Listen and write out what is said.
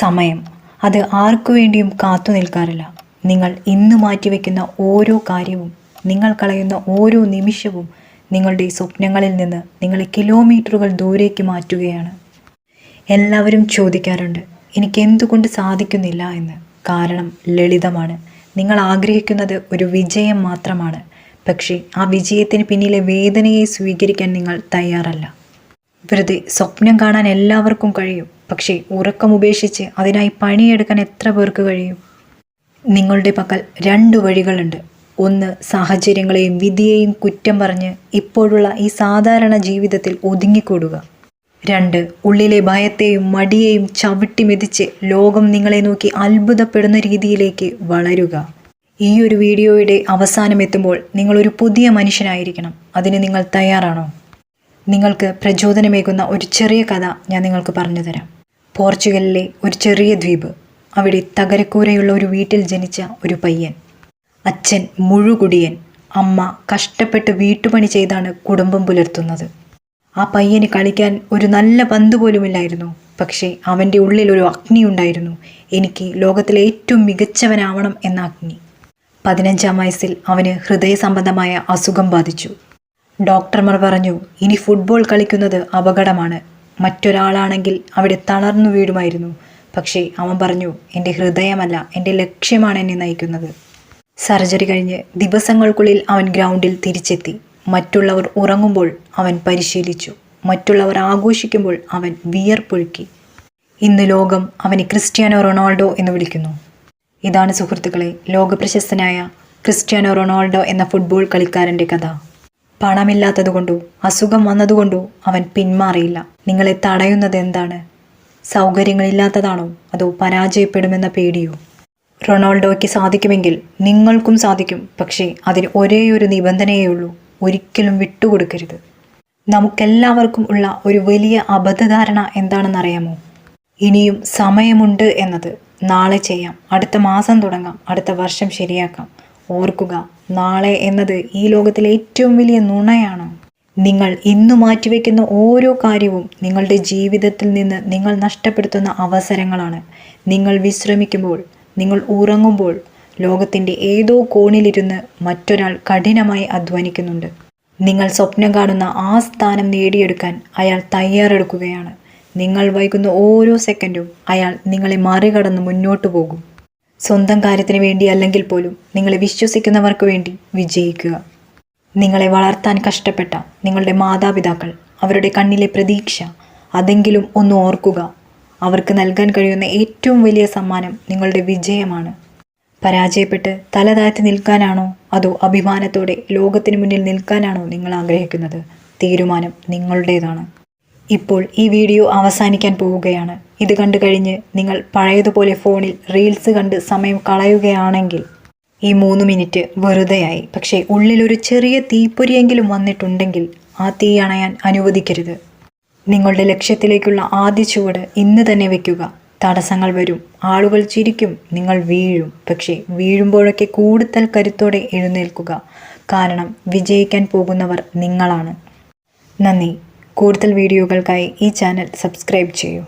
സമയം. അത് ആർക്കു വേണ്ടിയും കാത്തു നിൽക്കാറില്ല. നിങ്ങൾ ഇന്ന് മാറ്റിവെക്കുന്ന ഓരോ കാര്യവും നിങ്ങൾ കളയുന്ന ഓരോ നിമിഷവും നിങ്ങളുടെ സ്വപ്നങ്ങളിൽ നിന്ന് നിങ്ങളെ കിലോമീറ്ററുകൾ ദൂരേക്ക് മാറ്റുകയാണ്. എല്ലാവരും ചോദിക്കാറുണ്ട് എനിക്ക് എന്തുകൊണ്ട് സാധിക്കുന്നില്ല എന്ന്? കാരണം ലളിതമാണ്. നിങ്ങൾ ആഗ്രഹിക്കുന്നത് ഒരു വിജയം മാത്രമാണ്. പക്ഷേ ആ വിജയത്തിന് പിന്നിലെ വേദനയെ സ്വീകരിക്കാൻ നിങ്ങൾ തയ്യാറല്ല. വെറുതെ സ്വപ്നം കാണാൻ എല്ലാവർക്കും കഴിയും. പക്ഷേ ഉറക്കം ഉപേക്ഷിച്ച് അതിനായി പണിയെടുക്കാൻ എത്ര പേർക്ക് കഴിയും? നിങ്ങളുടെ പക്കൽ രണ്ട് വഴികളുണ്ട്. ഒന്ന് സാഹചര്യങ്ങളെയും വിധിയെയും കുറ്റം പറഞ്ഞ് ഇപ്പോഴുള്ള ഈ സാധാരണ ജീവിതത്തിൽ ഒതുങ്ങിക്കൂടുക. രണ്ട് ഉള്ളിലെ ഭയത്തെയും മടിയെയും ചവിട്ടി മെതിച്ച് ലോകം നിങ്ങളെ നോക്കി അത്ഭുതപ്പെടുന്ന രീതിയിലേക്ക് വളരുക. ഈ ഒരു വീഡിയോയുടെ അവസാനം എത്തുമ്പോൾ നിങ്ങളൊരു പുതിയ മനുഷ്യനായിരിക്കണം. അതിന് നിങ്ങൾ തയ്യാറാണോ? നിങ്ങൾക്ക് പ്രചോദനമേകുന്ന ഒരു ചെറിയ കഥ ഞാൻ നിങ്ങൾക്ക് പറഞ്ഞു തരാം. പോർച്ചുഗലിലെ ഒരു ചെറിയ ദ്വീപ് അവിടെ തകരക്കൂരയുള്ള ഒരു വീട്ടിൽ ജനിച്ച ഒരു പയ്യൻ. അച്ഛൻ മുഴുകുടിയൻ അമ്മ കഷ്ടപ്പെട്ട് വീട്ടുപണി ചെയ്താണ് കുടുംബം പുലർത്തുന്നത്. ആ പയ്യന് കളിക്കാൻ ഒരു നല്ല പന്ത് പോലുമില്ലായിരുന്നു പക്ഷേ അവന്റെ ഉള്ളിൽ ഒരു അഗ്നി ഉണ്ടായിരുന്നു. എനിക്ക് ലോകത്തിലെ ഏറ്റവും മികച്ചവനാവണം എന്ന അഗ്നി. പതിനഞ്ചാം വയസ്സിൽ അവന് ഹൃദയ സംബന്ധമായ അസുഖം ബാധിച്ചു. ഡോക്ടർമാർ പറഞ്ഞു ഇനി ഫുട്ബോൾ കളിക്കുന്നത് അപകടമാണ്. മറ്റൊരാളാണെങ്കിൽ അവിടെ തളർന്നു വീഴുമായിരുന്നു. പക്ഷേ അവൻ പറഞ്ഞു എന്റെ ഹൃദയമല്ല എന്റെ ലക്ഷ്യമാണ് എന്നെ നയിക്കുന്നത്. സർജറി കഴിഞ്ഞ് ദിവസങ്ങൾക്കുള്ളിൽ അവൻ ഗ്രൗണ്ടിൽ തിരിച്ചെത്തി. മറ്റുള്ളവർ ഉറങ്ങുമ്പോൾ അവൻ പരിശീലിച്ചു. മറ്റുള്ളവർ ആഘോഷിക്കുമ്പോൾ അവൻ വിയർപ്പൊഴുക്കി ഇന്ന് ലോകം അവനെ ക്രിസ്ത്യാനോ റൊണാൾഡോ എന്ന് വിളിക്കുന്നു. ഇതാണ് സുഹൃത്തുക്കളെ ലോകപ്രശസ്തനായ ക്രിസ്ത്യാനോ റൊണാൾഡോ എന്ന ഫുട്ബോൾ കളിക്കാരന്റെ കഥ. പണമില്ലാത്തതുകൊണ്ടോ അസുഖം വന്നതുകൊണ്ടോ അവൻ പിന്മാറിയില്ല. നിങ്ങളെ തടയുന്നത് എന്താണ്? സൗകര്യങ്ങളില്ലാത്തതാണോ അതോ പരാജയപ്പെടുമെന്ന പേടിയോ? റൊണാൾഡോയ്ക്ക് സാധിക്കുമെങ്കിൽ നിങ്ങൾക്കും സാധിക്കും പക്ഷേ അതിന് ഒരേയൊരു നിബന്ധനയേ ഉള്ളൂ ഒരിക്കലും വിട്ടുകൊടുക്കരുത്. നമുക്കെല്ലാവർക്കും ഉള്ള ഒരു വലിയ അബദ്ധധാരണ എന്താണെന്നറിയാമോ? ഇനിയും സമയമുണ്ട് എന്നത്. നാളെ ചെയ്യാം. അടുത്ത മാസം തുടങ്ങാം. അടുത്ത വർഷം ശരിയാക്കാം. ഓർക്കുക നാളെ എന്നത് ഈ ലോകത്തിലെ ഏറ്റവും വലിയ നുണയാണ്. നിങ്ങൾ ഇന്ന് മാറ്റിവെക്കുന്ന ഓരോ കാര്യവും നിങ്ങളുടെ ജീവിതത്തിൽ നിന്ന് നിങ്ങൾ നഷ്ടപ്പെടുത്തുന്ന അവസരങ്ങളാണ്. നിങ്ങൾ വിശ്രമിക്കുമ്പോൾ നിങ്ങൾ ഉറങ്ങുമ്പോൾ ലോകത്തിന്റെ ഏതോ കോണിലിരുന്ന് മറ്റൊരാൾ കഠിനമായി അധ്വാനിക്കുന്നുണ്ട്. നിങ്ങൾ സ്വപ്നം കാണുന്ന ആ സ്ഥാനം നേടിയെടുക്കാൻ അയാൾ തയ്യാറെടുക്കുകയാണ്. നിങ്ങൾ വൈകുന്ന ഓരോ സെക്കൻഡും അയാൾ നിങ്ങളെ മറികടന്ന് മുന്നോട്ട് പോകും. സ്വന്തം കാര്യത്തിന് വേണ്ടി അല്ലെങ്കിൽ പോലും നിങ്ങളെ വിശ്വസിക്കുന്നവർക്ക് വേണ്ടി വിജയിക്കുക. നിങ്ങളെ വളർത്താൻ കഷ്ടപ്പെട്ട നിങ്ങളുടെ മാതാപിതാക്കൾ അവരുടെ കണ്ണിലെ പ്രതീക്ഷ അതെങ്കിലും ഒന്ന് ഓർക്കുക. അവർക്ക് നൽകാൻ കഴിയുന്ന ഏറ്റവും വലിയ സമ്മാനം നിങ്ങളുടെ വിജയമാണ്. പരാജയപ്പെട്ട് തല താഴ്ത്തി നിൽക്കാനാണോ അതോ അഭിമാനത്തോടെ ലോകത്തിന് മുന്നിൽ നിൽക്കാനാണോ നിങ്ങൾ ആഗ്രഹിക്കുന്നത്? തീരുമാനം നിങ്ങളുടേതാണ്. ഇപ്പോൾ ഈ വീഡിയോ അവസാനിക്കാൻ പോവുകയാണ്. ഇത് കണ്ടു കഴിഞ്ഞ് നിങ്ങൾ പഴയതുപോലെ ഫോണിൽ റീൽസ് കണ്ട് സമയം കളയുകയാണെങ്കിൽ ഈ മൂന്ന് മിനിറ്റ് വെറുതെയായി. പക്ഷേ ഉള്ളിലൊരു ചെറിയ തീപ്പൊരിയെങ്കിലും വന്നിട്ടുണ്ടെങ്കിൽ ആ തീ അണയാൻ അനുവദിക്കരുത്. നിങ്ങളുടെ ലക്ഷ്യത്തിലേക്കുള്ള ആദ്യ ചുവട് ഇന്ന് തന്നെ വയ്ക്കുക തടസ്സങ്ങൾ വരും ആളുകൾ ചിരിക്കും നിങ്ങൾ വീഴും. പക്ഷേ വീഴുമ്പോഴൊക്കെ കൂടുതൽ കരുത്തോടെ എഴുന്നേൽക്കുക. കാരണം വിജയിക്കാൻ പോകുന്നവർ നിങ്ങളാണ്. നന്ദി. കൂടുതൽ വീഡിയോകൾക്കായി ഈ ചാനൽ സബ്സ്ക്രൈബ് ചെയ്യൂ.